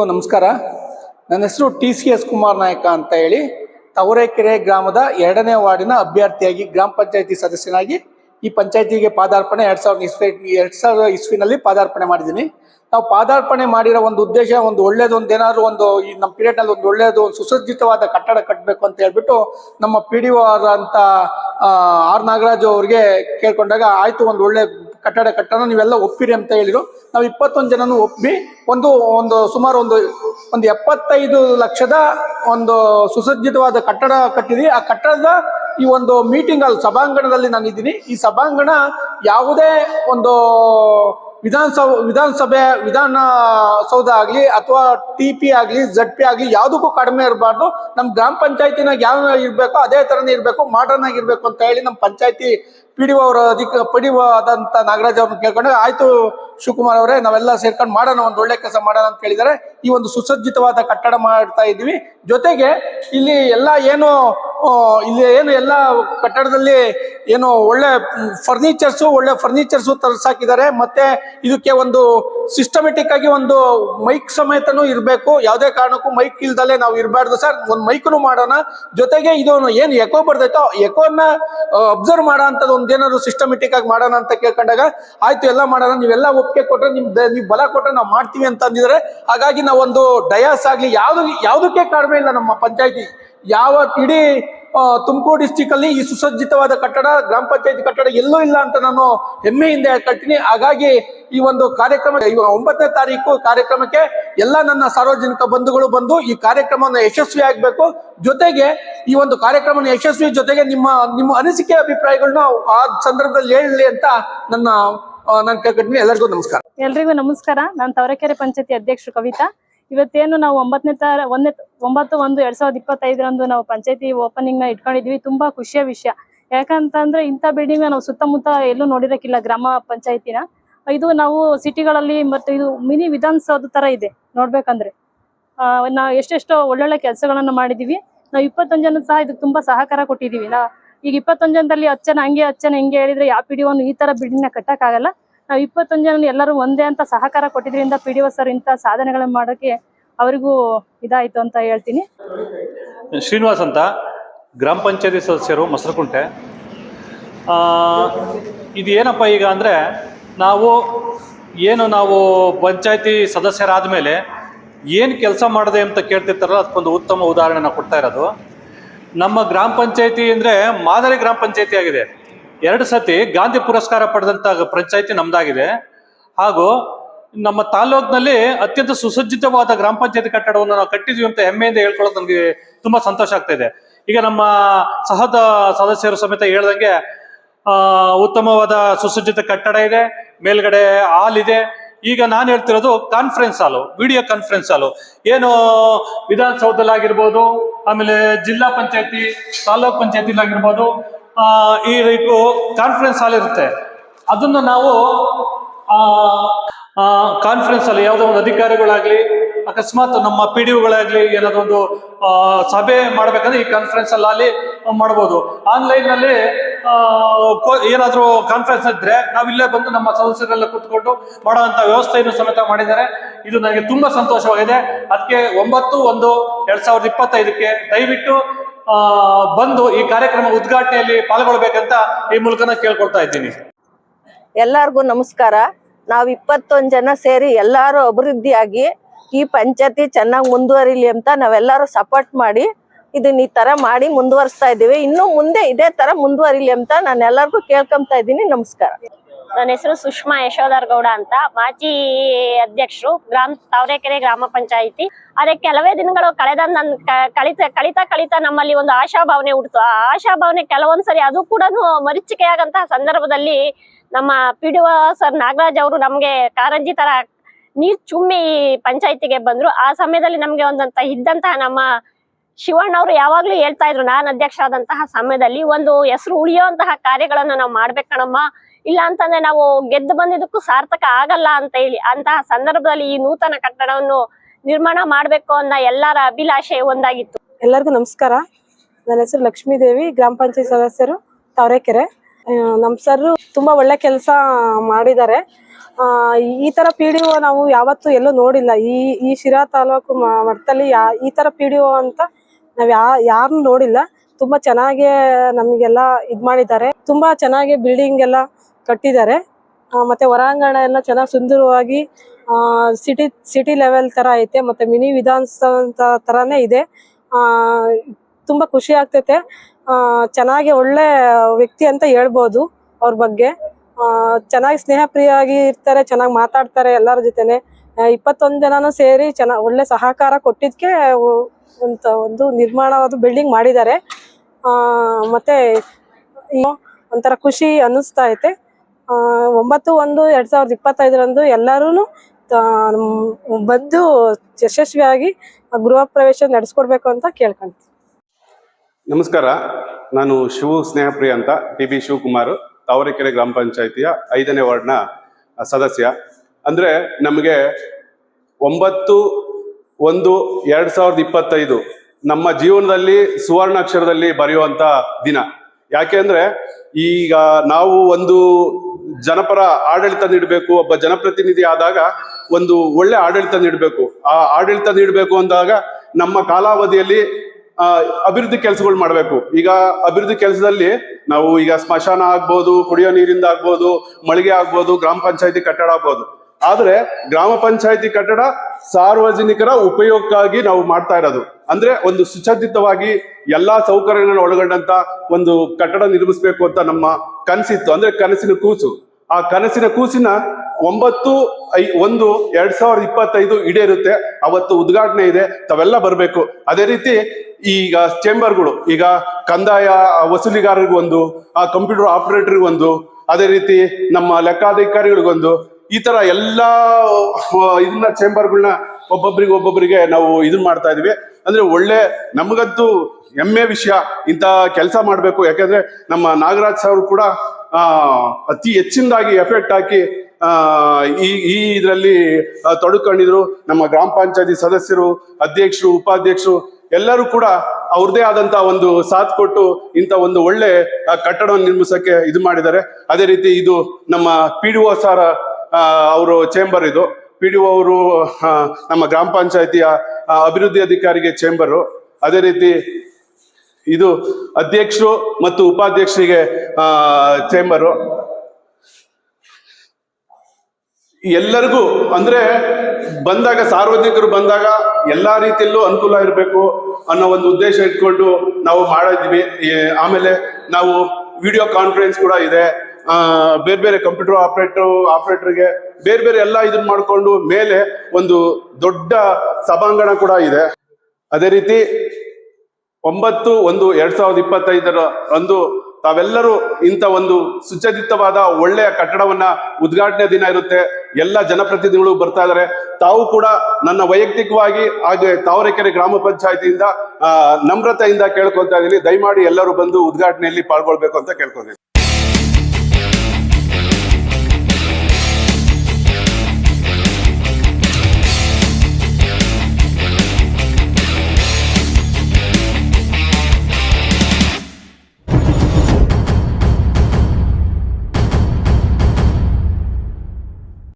ಎಲ್ರಿಗೂ ನಮಸ್ಕಾರ. ನನ್ನ ಹೆಸರು ಟಿ ಸಿ ಎಸ್ ಕುಮಾರ್ ನಾಯಕ ಅಂತ ಹೇಳಿ ತವರೆಕೆರೆ ಗ್ರಾಮದ ಎರಡನೇ ವಾರ್ಡಿನ ಅಭ್ಯರ್ಥಿಯಾಗಿ ಗ್ರಾಮ ಪಂಚಾಯತಿ ಸದಸ್ಯನಾಗಿ ಈ ಪಂಚಾಯತಿಗೆ ಪಾದಾರ್ಪಣೆ ಎರಡ್ ಸಾವಿರದ ಇಸ್ವಿ, ಎರಡ್ ಸಾವಿರದ ಇಸ್ವಿನಲ್ಲಿ ಪಾದಾರ್ಪಣೆ ಮಾಡಿದ್ದೀನಿ. ನಾವು ಪಾದಾರ್ಪಣೆ ಮಾಡಿರೋ ಒಂದು ಉದ್ದೇಶ, ಒಂದು ಒಳ್ಳೇದು, ಒಂದು ಏನಾದ್ರು ಒಂದು ಈ ನಮ್ಮ ಪೀರಿಯಡ್ನಲ್ಲಿ ಒಂದು ಒಳ್ಳೇದು, ಒಂದು ಸುಸಜ್ಜಿತವಾದ ಕಟ್ಟಡ ಕಟ್ಟಬೇಕು ಅಂತ ಹೇಳ್ಬಿಟ್ಟು ನಮ್ಮ ಪಿ ಡಿ ಒ ಅಂತ ಆರ್ ನಾಗರಾಜು ಅವ್ರಿಗೆ ಕೇಳ್ಕೊಂಡಾಗ, ಆಯ್ತು, ಒಂದು ಒಳ್ಳೆ ಕಟ್ಟಡ ಕಟ್ಟೋಣ ನೀವೆಲ್ಲ ಒಪ್ಪಿರಿ ಅಂತ ಹೇಳಿದ್ರು. ನಾವು ಇಪ್ಪತ್ತೊಂದು ಜನನು ಒಪ್ಪಿ ಒಂದು ಒಂದು ಸುಮಾರು ಒಂದು ಒಂದು ಎಪ್ಪತ್ತೈದು ಲಕ್ಷದ ಒಂದು ಸುಸಜ್ಜಿತವಾದ ಕಟ್ಟಡ ಕಟ್ಟಿದ್ವಿ. ಆ ಕಟ್ಟಡದ ಈ ಒಂದು ಮೀಟಿಂಗ್ ಅಲ್ಲಿ ಸಭಾಂಗಣದಲ್ಲಿ ನಾನು ಇದ್ದೀನಿ ಈ ಸಭಾಂಗಣ ಯಾವುದೇ ಒಂದು ವಿಧಾನಸಭೆ ವಿಧಾನಸಭೆ, ವಿಧಾನಸೌಧ ಆಗಲಿ ಅಥವಾ ಟಿ ಪಿ ಆಗಲಿ ಜಡ್ ಪಿ ಆಗಲಿ ಯಾವುದಕ್ಕೂ ಕಡಿಮೆ ಇರಬಾರ್ದು. ನಮ್ಮ ಗ್ರಾಮ ಪಂಚಾಯತಿನಾಗ ಯಾವ ಇರಬೇಕು ಅದೇ ಥರನೇ ಇರಬೇಕು ಮಾಡರ್ನ್ ಆಗಿರ್ಬೇಕು ಅಂತ ಹೇಳಿ ನಮ್ಮ ಪಂಚಾಯತಿ ಪಿ ಡಿ ಅವರ ಅಧಿಕ, ಪಿ ಡಿ ಆದಂಥ ನಾಗರಾಜ್ ಅವ್ರನ್ನ ಕೇಳ್ಕೊಂಡು ಆಯಿತು ಶಿವಕುಮಾರ್ ಅವರೇ, ನಾವೆಲ್ಲ ಸೇರ್ಕೊಂಡು ಮಾಡೋಣ, ಒಂದು ಒಳ್ಳೆ ಕೆಲಸ ಮಾಡೋಣ ಅಂತ ಕೇಳಿದ್ದಾರೆ ಈ ಒಂದು ಸುಸಜ್ಜಿತವಾದ ಕಟ್ಟಡ ಮಾಡ್ತಾ ಇದ್ದೀವಿ. ಜೊತೆಗೆ ಇಲ್ಲಿ ಎಲ್ಲ ಏನು ಇಲ್ಲಿ ಏನು ಎಲ್ಲ ಕಟ್ಟಡದಲ್ಲಿ ಏನು ಒಳ್ಳೆ ಫರ್ನಿಚರ್ಸು ಒಳ್ಳೆ ಫರ್ನಿಚರ್ಸು ತರ್ಸಾಕಿದ್ದಾರೆ ಮತ್ತೆ ಇದಕ್ಕೆ ಒಂದು ಸಿಸ್ಟಮೆಟಿಕ್ ಆಗಿ ಒಂದು ಮೈಕ್ ಸಮೇತನೂ ಇರಬೇಕು. ಯಾವುದೇ ಕಾರಣಕ್ಕೂ ಮೈಕ್ ಇಲ್ದಲೆ ನಾವು ಇರಬಾರ್ದು ಸರ್. ಒಂದು ಮೈಕ್ನು ಮಾಡೋಣ. ಜೊತೆಗೆ ಇದು ಏನು ಎಕೋ ಬರ್ದೈತೋ ಎಕೋನ ಅಬ್ಸರ್ವ್ ಮಾಡೋ ಅಂಥದ್ದು ಒಂದೇನಾದ್ರು ಸಿಸ್ಟಮೆಟಿಕ್ ಆಗಿ ಮಾಡೋಣ ಅಂತ ಕೇಳ್ಕೊಂಡಾಗ, ಆಯ್ತು, ಎಲ್ಲ ಮಾಡೋಣ. ನೀವೆಲ್ಲ ಒಪ್ಪಿಗೆ ಕೊಟ್ಟರೆ ನಿಮ್ ನೀವು ಬಲ ಕೊಟ್ಟರೆ ನಾವು ಮಾಡ್ತೀವಿ ಅಂತ ಅಂದಿದ್ದಾರೆ ಹಾಗಾಗಿ ನಾವೊಂದು ಡಯಾಸ್ ಆಗ್ಲಿ, ಯಾವ್ದು, ಯಾವುದಕ್ಕೆ ಕಡಿಮೆ ಇಲ್ಲ ನಮ್ಮ ಪಂಚಾಯತಿ. ಯಾವ ಇಡೀ ತುಮಕೂರು ಡಿಸ್ಟಿಕ್ ಅಲ್ಲಿ ಈ ಸುಸಜ್ಜಿತವಾದ ಕಟ್ಟಡ, ಗ್ರಾಮ ಪಂಚಾಯತ್ ಕಟ್ಟಡ ಎಲ್ಲೂ ಇಲ್ಲ ಅಂತ ನಾನು ಹೆಮ್ಮೆಯಿಂದ ಕಟ್ಟಿನಿ ಹಾಗಾಗಿ ಈ ಒಂದು ಕಾರ್ಯಕ್ರಮ ಇವಾಗ ಒಂಬತ್ತನೇ ತಾರೀಕು ಕಾರ್ಯಕ್ರಮಕ್ಕೆ ಎಲ್ಲ ನನ್ನ ಸಾರ್ವಜನಿಕ ಬಂಧುಗಳು ಬಂದು ಈ ಕಾರ್ಯಕ್ರಮವನ್ನು ಯಶಸ್ವಿ ಆಗ್ಬೇಕು. ಜೊತೆಗೆ ಈ ಒಂದು ಕಾರ್ಯಕ್ರಮ ಯಶಸ್ವಿ ಜೊತೆಗೆ ನಿಮ್ಮ ನಿಮ್ಮ ಅನಿಸಿಕೆ ಅಭಿಪ್ರಾಯಗಳನ್ನ ಆ ಸಂದರ್ಭದಲ್ಲಿ ಹೇಳಲಿ ಅಂತ ನನ್ನ ನಾನು ಕೇಳ್ಕೊಳ್ತೀನಿ ಎಲ್ಲರಿಗೂ ನಮಸ್ಕಾರ. ಎಲ್ರಿಗೂ ನಮಸ್ಕಾರ. ನಾನು ತವರಕೆರೆ ಪಂಚಾಯತಿ ಅಧ್ಯಕ್ಷರು ಕವಿತಾ. ಇವತ್ತೇನು ನಾವು ಒಂಬತ್ತನೇ ತರ, ಒಂದನೇ, ಒಂಬತ್ತು, ಒಂದು, ಎರಡ್ ಸಾವಿರದ ಇಪ್ಪತ್ತೈದರಂದು ನಾವು ಪಂಚಾಯತಿ ಓಪನಿಂಗ್ನ ಇಟ್ಕೊಂಡಿದ್ವಿ. ತುಂಬಾ ಖುಷಿಯ ವಿಷಯ. ಯಾಕಂತಂದ್ರೆ ಇಂಥ ಬಿಲ್ಡಿಂಗ್ ನಾವು ಸುತ್ತಮುತ್ತ ಎಲ್ಲೂ ನೋಡಿರಕ್ಕಿಲ್ಲ ಗ್ರಾಮ ಪಂಚಾಯತಿನ. ಇದು ನಾವು ಸಿಟಿಗಳಲ್ಲಿ ಮತ್ತೆ ಇದು ಮಿನಿ ವಿಧಾನಸೌಧ ತರ ಇದೆ, ನೋಡ್ಬೇಕಂದ್ರೆ. ನಾವು ಎಷ್ಟೆಷ್ಟೋ ಒಳ್ಳೊಳ್ಳೆ ಕೆಲಸಗಳನ್ನ ಮಾಡಿದೀವಿ. ನಾವು ಇಪ್ಪತ್ತೊಂದು ಜನ ಸಹ ಇದಕ್ಕೆ ತುಂಬಾ ಸಹಕಾರ ಕೊಟ್ಟಿದೀವಿ. ನಾ, ಈಗ ಇಪ್ಪತ್ತೊಂದು ಜನದಲ್ಲಿ ಜನ, ಹಂಗೆ ಹಚ್ಚನ ಹಿಂಗೆ ಹೇಳಿದ್ರೆ ಯಾವ ಪಿ ಈ ತರ ಬಿಲ್ಡಿಂಗ್ನ ಕಟ್ಟಕ್ಕಾಗಲ್ಲ. ನಾವು ಇಪ್ಪತ್ತೊಂದು ಜನ ಎಲ್ಲರೂ ಒಂದೇ ಅಂತ ಸಹಕಾರ ಕೊಟ್ಟಿದ್ರಿಂದ ಪಿ ಡಿ ಸರ್ ಇಂಥ ಸಾಧನೆಗಳನ್ನ ಮಾಡೋಕ್ಕೆ ಅವರಿಗೂ ಇದಾಯಿತು ಅಂತ ಹೇಳ್ತೀನಿ. ಶ್ರೀನಿವಾಸ್ ಅಂತ, ಗ್ರಾಮ ಪಂಚಾಯತಿ ಸದಸ್ಯರು ಮೊಸರುಕುಂಟೆ. ಇದು ಏನಪ್ಪ ಈಗ ಅಂದರೆ ನಾವು ಏನು ನಾವು ಪಂಚಾಯತಿ ಸದಸ್ಯರಾದ ಮೇಲೆ ಏನು ಕೆಲಸ ಮಾಡಿದೆ ಅಂತ ಕೇಳ್ತಿರ್ತಾರಲ್ಲ, ಅದಕ್ಕೊಂದು ಉತ್ತಮ ಉದಾಹರಣೆ ನಾವು ಕೊಡ್ತಾ ಇರೋದು. ನಮ್ಮ ಗ್ರಾಮ ಪಂಚಾಯತಿ ಅಂದರೆ ಮಾದರಿ ಗ್ರಾಮ ಪಂಚಾಯತಿ ಆಗಿದೆ. ಎರಡು ಸತಿ ಗಾಂಧಿ ಪುರಸ್ಕಾರ ಪಡೆದಂತ ಪಂಚಾಯತಿ ನಮ್ದಾಗಿದೆ. ಹಾಗೂ ನಮ್ಮ ತಾಲೂಕಿನಲ್ಲಿ ಅತ್ಯಂತ ಸುಸಜ್ಜಿತವಾದ ಗ್ರಾಮ ಪಂಚಾಯತಿ ಕಟ್ಟಡವನ್ನು ನಾವು ಕಟ್ಟಿದ್ವಿ ಅಂತ ಹೆಮ್ಮೆಯಿಂದ ಹೇಳ್ಕೊಳ್ಳೋದು ನನಗೆ ತುಂಬಾ ಸಂತೋಷ ಆಗ್ತಾ ಇದೆ. ಈಗ ನಮ್ಮ ಸಹದ ಸದಸ್ಯರು ಸಮೇತ ಹೇಳ್ದಂಗೆ ಉತ್ತಮವಾದ ಸುಸಜ್ಜಿತ ಕಟ್ಟಡ ಇದೆ, ಮೇಲ್ಗಡೆ ಹಾಲ್ ಇದೆ. ಈಗ ನಾನು ಹೇಳ್ತಿರೋದು ಕಾನ್ಫರೆನ್ಸ್ ಹಾಲು ವಿಡಿಯೋ ಕಾನ್ಫರೆನ್ಸ್ ಹಾಲು ಏನು ವಿಧಾನಸೌಧದಲ್ಲಾಗಿರ್ಬೋದು, ಆಮೇಲೆ ಜಿಲ್ಲಾ ಪಂಚಾಯತಿ ತಾಲೂಕ್ ಪಂಚಾಯತಿಲಾಗಿರ್ಬೋದು ಈ ಇದು ಕಾನ್ಫರೆನ್ಸ್ ಹಾಲ್ ಇರುತ್ತೆ. ಅದನ್ನ ನಾವು ಕಾನ್ಫರೆನ್ಸ್ ಅಲ್ಲಿ ಯಾವುದೋ ಒಂದು ಅಧಿಕಾರಿಗಳಾಗ್ಲಿ, ಅಕಸ್ಮಾತ್ ನಮ್ಮ ಪಿ ಡಿ ಒಗಳಾಗ್ಲಿ ಏನಾದ್ರು ಒಂದು ಸಭೆ ಮಾಡ್ಬೇಕಂದ್ರೆ ಈ ಕಾನ್ಫರೆನ್ಸ್ ಅಲ್ಲಿ ಮಾಡ್ಬೋದು. ಆನ್ಲೈನ್ನಲ್ಲಿ ಏನಾದ್ರು ಕಾನ್ಫರೆನ್ಸ್ ಇದ್ರೆ ನಾವಿಲ್ಲೇ ಬಂದು ನಮ್ಮ ಸದಸ್ಯರೆಲ್ಲ ಕೂತ್ಕೊಂಡು ಮಾಡುವಂತ ವ್ಯವಸ್ಥೆಯನ್ನು ಸಮೇತ ಮಾಡಿದ್ದಾರೆ. ಇದು ನನಗೆ ತುಂಬಾ ಸಂತೋಷವಾಗಿದೆ. ಅದಕ್ಕೆ ಒಂಬತ್ತು ಒಂದು ಎರಡ್ ಸಾವಿರದ ಇಪ್ಪತ್ತೈದಕ್ಕೆ ದಯವಿಟ್ಟು ಬಂದು ಈ ಕಾರ್ಯಕ್ರಮ ಉದ್ಘಾಟನೆಯಲ್ಲಿ ಪಾಲ್ಗೊಳ್ಬೇಕಂತ ಈ ಮೂಲಕ ಕೇಳ್ಕೊಳ್ತಾ ಇದ್ದೀನಿ. ಎಲ್ಲರಿಗೂ ನಮಸ್ಕಾರ. ನಾವ್ ಇಪ್ಪತ್ತೊಂದ್ ಜನ ಸೇರಿ ಎಲ್ಲಾರು ಅಭಿವೃದ್ಧಿಯಾಗಿ ಈ ಪಂಚಾಯತಿ ಚೆನ್ನಾಗಿ ಮುಂದುವರಿಲಿ ಅಂತ ನಾವೆಲ್ಲರೂ ಸಪೋರ್ಟ್ ಮಾಡಿ ಇದನ್ನ ಈ ತರ ಮಾಡಿ ಮುಂದುವರಿಸ್ತಾ ಇದೀವಿ ಇನ್ನು ಮುಂದೆ ಇದೇ ತರ ಮುಂದುವರಿಲಿ ಅಂತ ನಾನು ಎಲ್ಲರಿಗೂ ಕೇಳ್ಕೊಂತ ಇದ್ದೀನಿ. ನಮಸ್ಕಾರ. ನನ್ನ ಹೆಸರು ಸುಷ್ಮಾ ಯಶೋಧರ್ ಗೌಡ ಅಂತ. ಮಾಜಿ ಅಧ್ಯಕ್ಷರು ಗ್ರಾಮ, ತಾವರೆಕೆರೆ ಗ್ರಾಮ ಪಂಚಾಯಿತಿ. ಆದ್ರೆ ಕೆಲವೇ ದಿನಗಳು ಕಳೆದ ನನ್ ಕ- ಕಳಿತ, ಕಳಿತಾ ಕಳಿತಾ ನಮ್ಮಲ್ಲಿ ಒಂದು ಆಶಾಭಾವನೆ ಹುಡ್ತು ಆ ಆಶಾಭಾವನೆ ಕೆಲವೊಂದ್ಸರಿ ಅದು ಕೂಡ ಮರೀಚಿಕೆಯಾಗಂತಹ ಸಂದರ್ಭದಲ್ಲಿ ನಮ್ಮ ಪಿ ಸರ್ ನಾಗರಾಜ್ ಅವರು ನಮ್ಗೆ ಕಾರಂಜಿ ತರ ನೀರ್ ಚುಮ್ಮಿ ಪಂಚಾಯತಿಗೆ ಬಂದ್ರು. ಆ ಸಮಯದಲ್ಲಿ ನಮ್ಗೆ ಒಂದಂತ ಇದ್ದಂತಹ ನಮ್ಮ ಶಿವಣ್ಣ ಅವರು ಯಾವಾಗ್ಲೂ ಹೇಳ್ತಾ ಇದ್ರು, ನಾನು ಅಧ್ಯಕ್ಷ ಆದಂತಹ ಸಮಯದಲ್ಲಿ ಒಂದು ಹೆಸರು ಉಳಿಯುವಂತಹ ಕಾರ್ಯಗಳನ್ನ ನಾವು ಮಾಡ್ಬೇಕಣಮ್ಮ ಇಲ್ಲ ಅಂತಂದ್ರೆ ನಾವು ಗೆದ್ದು ಬಂದಿದ್ದಕ್ಕೂ ಸಾರ್ಥಕ ಆಗಲ್ಲ ಅಂತ ಹೇಳಿ ಅಂತಹ ಸಂದರ್ಭದಲ್ಲಿ ಈ ನೂತನ ಕಟ್ಟಡವನ್ನು ನಿರ್ಮಾಣ ಮಾಡಬೇಕು ಅನ್ನೋ ಎಲ್ಲರ ಅಭಿಲಾಷೆ ಒಂದಾಗಿತ್ತು. ಎಲ್ಲರಿಗೂ ನಮಸ್ಕಾರ. ನನ್ನ ಹೆಸರು ಲಕ್ಷ್ಮೀದೇವಿ, ಗ್ರಾಮ ಪಂಚಾಯತ್ ಸದಸ್ಯರು ತಾವರೆಕೆರೆ. ನಮ್ಮ ನಮ್ ಸರ್ ತುಂಬಾ ಒಳ್ಳೆ ಕೆಲಸ ಮಾಡಿದ್ದಾರೆ. ಈ ತರ ಪಿ ಡಿ ನಾವು ಯಾವತ್ತೂ ಎಲ್ಲೂ ನೋಡಿಲ್ಲ. ಈ ಈ ಶಿರಾ ತಾಲೂಕು ಮಟ್ಟದಲ್ಲಿ ಈ ತರ ಪಿ ಡಿ ಅಂತ ನಾವ್ ಯಾ ಯಾರನ್ನು ನೋಡಿಲ್ಲ. ತುಂಬಾ ಚೆನ್ನಾಗಿ ನಮಗೆಲ್ಲ ಇದ್ ಮಾಡಿದ್ದಾರೆ. ತುಂಬಾ ಚೆನ್ನಾಗಿ ಬಿಲ್ಡಿಂಗ್ ಎಲ್ಲ ಕಟ್ಟಿದ್ದಾರೆ. ಮತ್ತೆ ಹೊರಾಂಗಣ ಎಲ್ಲ ಚೆನ್ನಾಗಿ ಸುಂದರವಾಗಿ ಸಿಟಿ ಸಿಟಿ ಲೆವೆಲ್ ತರ ಐತೆ, ಮತ್ತೆ ಮಿನಿ ವಿಧಾನಸೌಧ ತರನೇ ಇದೆ. ತುಂಬಾ ಖುಷಿ ಆಗ್ತೈತೆ. ಚೆನ್ನಾಗಿ ಒಳ್ಳೆ ವ್ಯಕ್ತಿ ಅಂತ ಹೇಳ್ಬೋದು ಅವ್ರ ಬಗ್ಗೆ. ಚೆನ್ನಾಗಿ ಸ್ನೇಹ ಇರ್ತಾರೆ, ಚೆನ್ನಾಗಿ ಮಾತಾಡ್ತಾರೆ ಎಲ್ಲರ ಜೊತೆನೆ. ಇಪ್ಪತ್ತೊಂದು ಜನನು ಸೇರಿ ಚೆನ್ನಾಗಿ ಒಳ್ಳೆ ಸಹಕಾರ ಕೊಟ್ಟಿದ್ಕೆ ಅಂತ ಒಂದು ನಿರ್ಮಾಣವಾದ ಬಿಲ್ಡಿಂಗ್ ಮಾಡಿದ್ದಾರೆ. ಮತ್ತೆ ಒಂಥರ ಖುಷಿ ಅನ್ನಿಸ್ತಾ ಐತೆ. ಒಂಬತ್ತು, ಒಂದು, ಎರಡ್ ಸಾವಿರದ ಇಪ್ಪತ್ತೈದರಂದು ಎಲ್ಲರೂ ಬಂದು ಯಶಸ್ವಿಯಾಗಿ ಗೃಹ ಪ್ರವೇಶ ನಡೆಸ್ಕೊಡ್ಬೇಕು ಅಂತ ಕೇಳ್ಕೊಂತೀನಿ ನಮಸ್ಕಾರ. ನಾನು ಶಿವ ಸ್ನೇಹಪ್ರಿಯ ಅಂತ ಟಿ ಬಿ ಶಿವಕುಮಾರ್, ತಾವರೆಕೆರೆ ಗ್ರಾಮ ಪಂಚಾಯಿತಿಯ ಐದನೇ ವಾರ್ಡ್ನ ಸದಸ್ಯ. ಅಂದರೆ ನಮಗೆ ಒಂಬತ್ತು, ಒಂದು, ಎರಡು ಸಾವಿರದ ಇಪ್ಪತ್ತೈದು ನಮ್ಮ ಜೀವನದಲ್ಲಿ, ಸುವರ್ಣಾಕ್ಷರದಲ್ಲಿ ಬರೆಯುವಂಥ ದಿನ. ಯಾಕೆ ಅಂದರೆ, ಈಗ ನಾವು ಒಂದು ಜನಪರ ಆಡಳಿತ ನೀಡಬೇಕು, ಒಬ್ಬ ಜನಪ್ರತಿನಿಧಿ ಆದಾಗ ಒಂದು ಒಳ್ಳೆ ಆಡಳಿತ ನೀಡಬೇಕು. ಆ ಆಡಳಿತ ನೀಡಬೇಕು ಅಂದಾಗ ನಮ್ಮ ಕಾಲಾವಧಿಯಲ್ಲಿ ಅಭಿವೃದ್ಧಿ ಕೆಲಸಗಳು ಮಾಡಬೇಕು. ಈಗ ಅಭಿವೃದ್ಧಿ ಕೆಲಸದಲ್ಲಿ ನಾವು ಈಗ ಸ್ಮಶಾನ ಆಗ್ಬೋದು, ಕುಡಿಯೋ ನೀರಿಂದ ಆಗ್ಬೋದು, ಮಳಿಗೆ ಆಗ್ಬೋದು, ಗ್ರಾಮ ಪಂಚಾಯತಿ ಕಟ್ಟಡ ಆಗ್ಬೋದು. ಆದ್ರೆ ಗ್ರಾಮ ಪಂಚಾಯತಿ ಕಟ್ಟಡ ಸಾರ್ವಜನಿಕರ ಉಪಯೋಗಕ್ಕಾಗಿ ನಾವು ಮಾಡ್ತಾ ಇರೋದು. ಅಂದ್ರೆ ಒಂದು ಸುಸಜ್ಜಿತವಾಗಿ ಎಲ್ಲಾ ಸೌಕರ್ಯಗಳನ್ನು ಒಳಗೊಂಡಂತ ಒಂದು ಕಟ್ಟಡ ನಿರ್ಮಿಸಬೇಕು ಅಂತ ನಮ್ಮ ಕನಸಿತ್ತು. ಅಂದ್ರೆ ಕನಸಿನ ಕೂಸು. ಆ ಕನಸಿನ ಕೂಸಿನ ಒಂಬತ್ತು ಐ, ಒಂದು ಎರಡ್ ಸಾವಿರದ ಇಪ್ಪತ್ತೈದು ಇರುತ್ತೆ ಅವತ್ತು ಉದ್ಘಾಟನೆ ಇದೆ. ತಾವೆಲ್ಲ ಬರಬೇಕು. ಅದೇ ರೀತಿ ಈಗ ಚೇಂಬರ್ಗಳು, ಈಗ ಕಂದಾಯ ವಸೂಲಿಗಾರರಿಗೊಂದು, ಆ ಕಂಪ್ಯೂಟರ್ ಆಪರೇಟರ್ಗೊಂದು, ಅದೇ ರೀತಿ ನಮ್ಮ ಲೆಕ್ಕಾಧಿಕಾರಿಗಳಿಗೊಂದು, ಈ ತರ ಎಲ್ಲಾ ಇದನ್ನ ಚೇಂಬರ್ಗಳನ್ನ ಒಬ್ಬೊಬ್ಬರಿಗೆ ಒಬ್ಬೊಬ್ಬರಿಗೆ ನಾವು ಇದನ್ನ ಮಾಡ್ತಾ ಇದೀವಿ ಅಂದ್ರೆ ಒಳ್ಳೆ ನಮಗಂತೂ ಹೆಮ್ಮೆ ವಿಷಯ ಇಂಥ ಕೆಲಸ ಮಾಡಬೇಕು. ಯಾಕಂದ್ರೆ ನಮ್ಮ ನಾಗರಾಜ್ ಸರ್ ಕೂಡ ಅತಿ ಹೆಚ್ಚಿನದಾಗಿ ಎಫೆಕ್ಟ್ ಹಾಕಿ ಈ ಈ ಇದರಲ್ಲಿ ತೊಡಕೊಂಡಿದ್ರು. ನಮ್ಮ ಗ್ರಾಮ ಪಂಚಾಯತಿ ಸದಸ್ಯರು, ಅಧ್ಯಕ್ಷರು, ಉಪಾಧ್ಯಕ್ಷರು ಎಲ್ಲರೂ ಕೂಡ ಅವ್ರದೇ ಆದಂತ ಒಂದು ಸಾಥ್ ಕೊಟ್ಟು ಇಂಥ ಒಂದು ಒಳ್ಳೆ ಕಟ್ಟಡವನ್ನು ನಿರ್ಮಿಸಕ್ಕೆ ಇದು ಮಾಡಿದ್ದಾರೆ. ಅದೇ ರೀತಿ ಇದು ನಮ್ಮ ಪಿ ಡಿ ಒ ಸರ್ ಅವರು ಚೇಂಬರ್ ಇದು. ಪಿ ಡಿ ಅವರು ನಮ್ಮ ಗ್ರಾಮ ಪಂಚಾಯತಿಯ ಅಭಿವೃದ್ಧಿ ಅಧಿಕಾರಿಗೆ ಚೇಂಬರು. ಅದೇ ರೀತಿ ಇದು ಅಧ್ಯಕ್ಷರು ಮತ್ತು ಉಪಾಧ್ಯಕ್ಷರಿಗೆ ಚೇಂಬರು. ಎಲ್ಲರಿಗೂ ಅಂದ್ರೆ ಬಂದಾಗ, ಸಾರ್ವಜನಿಕರು ಬಂದಾಗ ಎಲ್ಲಾ ರೀತಿಯಲ್ಲೂ ಅನುಕೂಲ ಇರಬೇಕು ಅನ್ನೋ ಒಂದು ಉದ್ದೇಶ ಇಟ್ಕೊಂಡು ನಾವು ಮಾಡಿದ್ವಿ. ಆಮೇಲೆ ನಾವು ವಿಡಿಯೋ ಕಾನ್ಫರೆನ್ಸ್ ಕೂಡ ಇದೆ. ಬೇರೆ ಬೇರೆ ಕಂಪ್ಯೂಟರ್ ಆಪರೇಟರ್, ಆಪರೇಟರ್ಗೆ ಬೇರೆ ಬೇರೆ ಎಲ್ಲ ಇದನ್ನ ಮಾಡ್ಕೊಂಡು ಮೇಲೆ ಒಂದು ದೊಡ್ಡ ಸಭಾಂಗಣ ಕೂಡ ಇದೆ. ಅದೇ ರೀತಿ ಒಂಬತ್ತು ಒಂದು ಎರಡ್ ಸಾವಿರದ ಇಪ್ಪತ್ತೈದರ ಅಂದು ತಾವೆಲ್ಲರೂ ಇಂಥ ಒಂದು ಸುಸಜ್ಜಿತವಾದ ಒಳ್ಳೆಯ ಕಟ್ಟಡವನ್ನ ಉದ್ಘಾಟನೆ ದಿನ ಇರುತ್ತೆ. ಎಲ್ಲ ಜನಪ್ರತಿನಿಧಿಗಳು ಬರ್ತಾ ಇದ್ದಾರೆ ತಾವು ಕೂಡ ನನ್ನ ವೈಯಕ್ತಿಕವಾಗಿ ಹಾಗೆ ತಾವರೆಕೆರೆ ಗ್ರಾಮ ಪಂಚಾಯತಿಯಿಂದ ನಮ್ರತೆಯಿಂದ ಕೇಳ್ಕೊತಾ ಇದ್ದೀನಿ. ದಯಮಾಡಿ ಎಲ್ಲರೂ ಬಂದು ಉದ್ಘಾಟನೆಯಲ್ಲಿ ಪಾಲ್ಗೊಳ್ಬೇಕು ಅಂತ ಕೇಳ್ಕೊತೀನಿ.